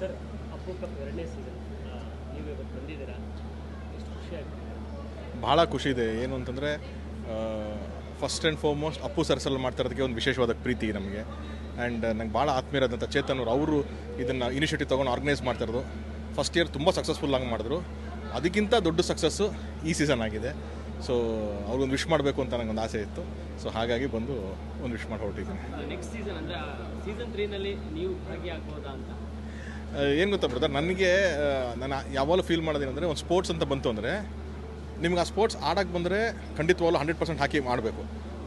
Sir ಅಪರೂಪ ಎರಡನೇ season ನೀವು ಇವತ್ತು ಬಂದಿದ್ದೀರಾ? ಎಷ್ಟು ಖುಷಿಯಾಗಿದೆ ಭಾಳ ಖುಷಿ ಇದೆ. ಏನು ಅಂತಂದರೆ ಫಸ್ಟ್ ಆ್ಯಂಡ್ ಫಾರ್ಮೋಸ್ಟ್ ಅಪ್ಪು ಸರ್ಸಲ್ಲಿ ಮಾಡ್ತರೋದಕ್ಕೆ ಒಂದು ವಿಶೇಷವಾದ ಪ್ರೀತಿ ನಮಗೆ. ಆ್ಯಂಡ್ ನಂಗೆ ಭಾಳ ಆತ್ಮೀಯರಾದಂಥ ಚೇತನ್ ಅವರು ಅವರು ಇದನ್ನು ಇನಿಷಿಯೇಟಿವ್ ತೊಗೊಂಡು ಆರ್ಗನೈಸ್ ಮಾಡ್ತರೋದು. ಫಸ್ಟ್ ಇಯರ್ ತುಂಬ ಸಕ್ಸಸ್ಫುಲ್ ಆಗಿ ಮಾಡಿದ್ರು. ಅದಕ್ಕಿಂತ ದೊಡ್ಡ ಸಕ್ಸಸ್ಸು ಈ ಸೀಸನ್ ಆಗಿದೆ. ಸೊ ಅವ್ರಿಗೊಂದು ವಿಶ್ ಮಾಡಬೇಕು ಅಂತ ನನಗೊಂದು ಆಸೆ ಇತ್ತು. ಸೊ ಹಾಗಾಗಿ ಬಂದು ಒಂದು ವಿಶ್ ಮಾಡಿ ಹೊರಟಿದ್ದೀನಿ. ನೆಕ್ಸ್ಟ್ ಸೀಸನ್ ಅಂದರೆ ಸೀಸನ್ ತ್ರೀನಲ್ಲಿ ನೀವು ಭಾಗಿಯಾಗ್ಬೋದಾ ಅಂತ? ಏನು ಗೊತ್ತಾ ಬ್ರದರ್ ನನಗೆ ನಾನು ಯಾವಾಗಲೂ ಫೀಲ್ ಮಾಡೋದೇನೆಂದರೆ ಒಂದು ಸ್ಪೋರ್ಟ್ಸ್ ಅಂತ ಬಂತು ಅಂದರೆ ನಿಮ್ಗೆ ಆ ಸ್ಪೋರ್ಟ್ಸ್ ಆಡಕ್ಕೆ ಬಂದರೆ ಖಂಡಿತವಾಗ್ಲೂ ಹಂಡ್ರೆಡ್ ಪರ್ಸೆಂಟ್ ಹಾಕಿ ಮಾಡಬೇಕು.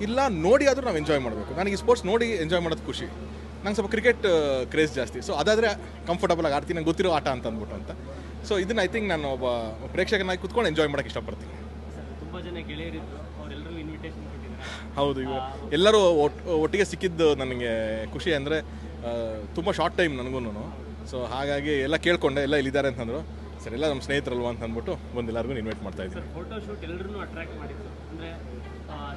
ಇಲ್ಲ ನೋಡಿ ಆದರೂ ನಾವು ಎಂಜಾಯ್ ಮಾಡಬೇಕು. ನನಗೆ ಈ ಸ್ಪೋರ್ಟ್ಸ್ ನೋಡಿ ಎಂಜಾಯ್ ಮಾಡೋದು ಖುಷಿ. ನಂಗೆ ಸ್ವಲ್ಪ ಕ್ರಿಕೆಟ್ ಕ್ರೇಜ್ ಜಾಸ್ತಿ. ಸೊ ಅದಾದರೆ ಕಂಫರ್ಟಬಲ್ ಆಗಿ ಆಡ್ತೀನಿ ನಂಗೆ ಗೊತ್ತಿರೋ ಆಟ ಅಂತ ಅಂದ್ಬಿಟ್ಟು ಅಂತ. ಸೊ ಇದನ್ನು ಐ ಥಿಂಕ್ ನಾನು ಒಬ್ಬ ಪ್ರೇಕ್ಷಕನಾಗಿ ಕೂತ್ಕೊಂಡು ಎಂಜಾಯ್ ಮಾಡೋಕ್ಕೆ ಇಷ್ಟಪಡ್ತೀನಿ. ತುಂಬಾ ಜನ ಇನ್ವಿಟೇಷನ್ ಹೌದು ಇವಾಗ ಎಲ್ಲರೂ ಒಟ್ ಒಟ್ಟಿಗೆ ಸಿಕ್ಕಿದ್ದು ನನಗೆ ಖುಷಿ ಅಂದರೆ ತುಂಬ ಶಾರ್ಟ್ ಟೈಮ್ ನನಗೂ ಸೊ ಹಾಗಾಗಿ ಎಲ್ಲ ಕೇಳ್ಕೊಂಡೆ ಎಲ್ಲ ಇಲ್ಲಿದ್ದಾರೆ ಅಂತಂದರು. ಸರ್ ಎಲ್ಲ ನಮ್ಮ ಸ್ನೇಹಿತರಲ್ವಾ ಅಂತ ಅಂದ್ಬಿಟ್ಟು ಬಂದು ಎಲ್ಲರಿಗೂ ಇನ್ವೈಟ್ ಮಾಡ್ತಾ ಇದ್ದೀನಿ. ಫೋಟೋ ಶೂಟ್ ಎಲ್ಲರನ್ನೂ ಅಟ್ರಾಕ್ಟ್ ಮಾಡಿತ್ತು. ಅಂದರೆ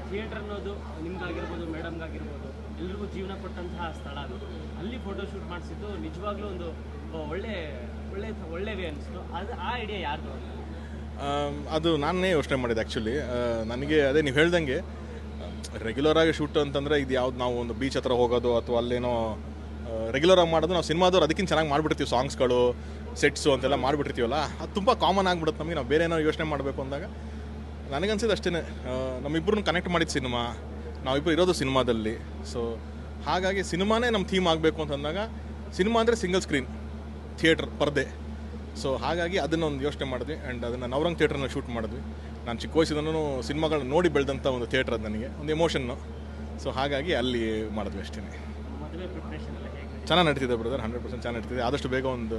ಥಿಯೇಟರ್ ಅನ್ನೋದು ನಿಮ್ಗಾಗಿರ್ಬೋದು ಮೇಡಮ್ಗಾಗಿರ್ಬೋದು ಎಲ್ರಿಗೂ ಜೀವನ ಕೊಟ್ಟಂತಹ ಸ್ಥಳ ಅದು. ಅಲ್ಲಿ ಫೋಟೋ ಶೂಟ್ ಮಾಡಿಸಿದ್ದು ನಿಜವಾಗ್ಲೂ ಒಂದು ಒಳ್ಳೆ ಒಳ್ಳೆ ಒಳ್ಳೆ ವೇ ಅನಿಸ್ತು. ಅದು ಆ ಐಡಿಯಾ ಯಾರ್ದು? ಅದು ನಾನೇ ಯೋಚನೆ ಮಾಡಿದೆ ಆ್ಯಕ್ಚುಲಿ ನನಗೆ ಅದೇ ನೀವು ಹೇಳ್ದಂಗೆ ರೆಗ್ಯುಲರ್ ಆಗಿ ಶೂಟ್ ಅಂತಂದರೆ ಇದು ಯಾವ್ದು ನಾವು ಒಂದು ಬೀಚ್ ಹತ್ರ ಹೋಗೋದು ಅಥವಾ ಅಲ್ಲೇನೋ ರೆಗ್ಯುಲರ್ ಆಗಿ ಮಾಡೋದು ನಾವು ಸಿನಿಮಾದವ್ರು ಅದಕ್ಕಿಂತ ಚೆನ್ನಾಗಿ ಮಾಡಿಬಿಡ್ತೀವಿ ಸಾಂಗ್ಸ್ಗಳು ಸೆಟ್ಸು ಅಂತೆಲ್ಲ ಮಾಡಿಬಿಟ್ಟಿರ್ತೀವಲ್ಲ, ಅದು ತುಂಬ ಕಾಮನ್ ಆಗಿಬಿಡುತ್ತೆ ನಮಗೆ. ನಾವು ಬೇರೆ ಏನೋ ಯೋಚನೆ ಮಾಡಬೇಕು ಅಂದಾಗ ನನಗನ್ಸಿದ್ದು ಅಷ್ಟೇ ನಮ್ಮಿಬ್ಬರನ್ನ ಕನೆಕ್ಟ್ ಮಾಡಿದ ಸಿನಿಮಾ ನಾವಿಬ್ಬರು ಇರೋದು ಸಿನಿಮಾದಲ್ಲಿ. ಸೊ ಹಾಗಾಗಿ ಸಿನಿಮಾನೇ ನಮ್ಮ ಥೀಮ್ ಆಗಬೇಕು ಅಂತಂದಾಗ ಸಿನಿಮಾ ಅಂದರೆ ಸಿಂಗಲ್ ಸ್ಕ್ರೀನ್ ಥಿಯೇಟ್ರ್ ಪರ್ದೆ. ಸೊ ಹಾಗಾಗಿ ಅದನ್ನು ಒಂದು ಯೋಚನೆ ಮಾಡಿದ್ವಿ ಆ್ಯಂಡ್ ಅದನ್ನು ನವರಂಗ್ ಥಿಯೇಟ್ರನ್ನ ಶೂಟ್ ಮಾಡಿದ್ವಿ. ನಾನು ಚಿಕ್ಕ ವಯಸ್ಸಿನೂ ಸಿನಿಮಾಗಳನ್ನ ನೋಡಿ ಬೆಳೆದಂಥ ಒಂದು ಥಿಯೇಟ್ರ್ ಅದು ನನಗೆ, ಒಂದು ಎಮೋಷನ್ನು ಸೊ ಹಾಗಾಗಿ ಅಲ್ಲಿ ಮಾಡಿದ್ವಿ ಅಷ್ಟೇ ಚೆನ್ನಾಗಿ ನಡೀತಿದೆ ಬ್ರದರ್ ಹಂಡ್ರೆಡ್ ಪರ್ಸೆಂಟ್ ಚೆನ್ನಾಗಿ ನಡೀತಿದೆ. ಆದಷ್ಟು ಬೇಗ ಒಂದು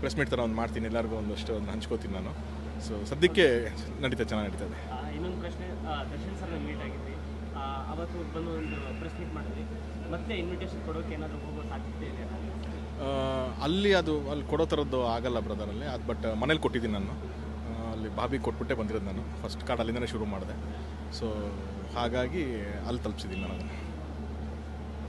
ಪ್ರೆಸ್ ಮೀಟ್ ಥರ ಒಂದು ಮಾಡ್ತೀನಿ. ಎಲ್ಲರಿಗೂ ಒಂದಷ್ಟು ಒಂದು ಹಂಚ್ಕೋತೀನಿ ನಾನು. ಸೊ ಸದ್ಯಕ್ಕೆ ನಡೀತದೆ ಚೆನ್ನಾಗಿ ನಡೀತದೆ ಇನ್ನೊಂದು ಪ್ರಶ್ನೆ ದರ್ಶನ್ ಸರ್ ಮೀಟ್ ಆಗಿದ್ವಿ. ಅವತ್ತು ಬಂದು ಒಂದು ಪ್ರೆಸ್ ಮೀಟ್ ಮಾಡಿದ್ವಿ. ಮತ್ತೆ ಇನ್ವಿಟೇಷನ್ ಕೊಡೋಕೆ ಏನಾದರೂ ಹೋಗೋ ಸಾಧ್ಯತೆ ಇದೆ ಅಲ್ಲಿ ಅದು ಅಲ್ಲಿ ಕೊಡೋ ಥರದ್ದು ಆಗಲ್ಲ ಬ್ರದರ್ ಅಲ್ಲಿ. ಅದು ಬಟ್ ಮನೇಲಿ ಕೊಟ್ಟಿದ್ದೀನಿ ನಾನು. ಅಲ್ಲಿ ಬಾಬಿ ಕೊಟ್ಬಿಟ್ಟೆ ಬಂದಿರೋದು ನಾನು. ಫಸ್ಟ್ ಕಾರ್ಡ್ ಅಲ್ಲಿಂದನೇ ಶುರು ಮಾಡಿದೆ. ಸೊ ಹಾಗಾಗಿ ಅಲ್ಲಿ ತಲುಪಿಸಿದ್ದೀನಿ ನಾನು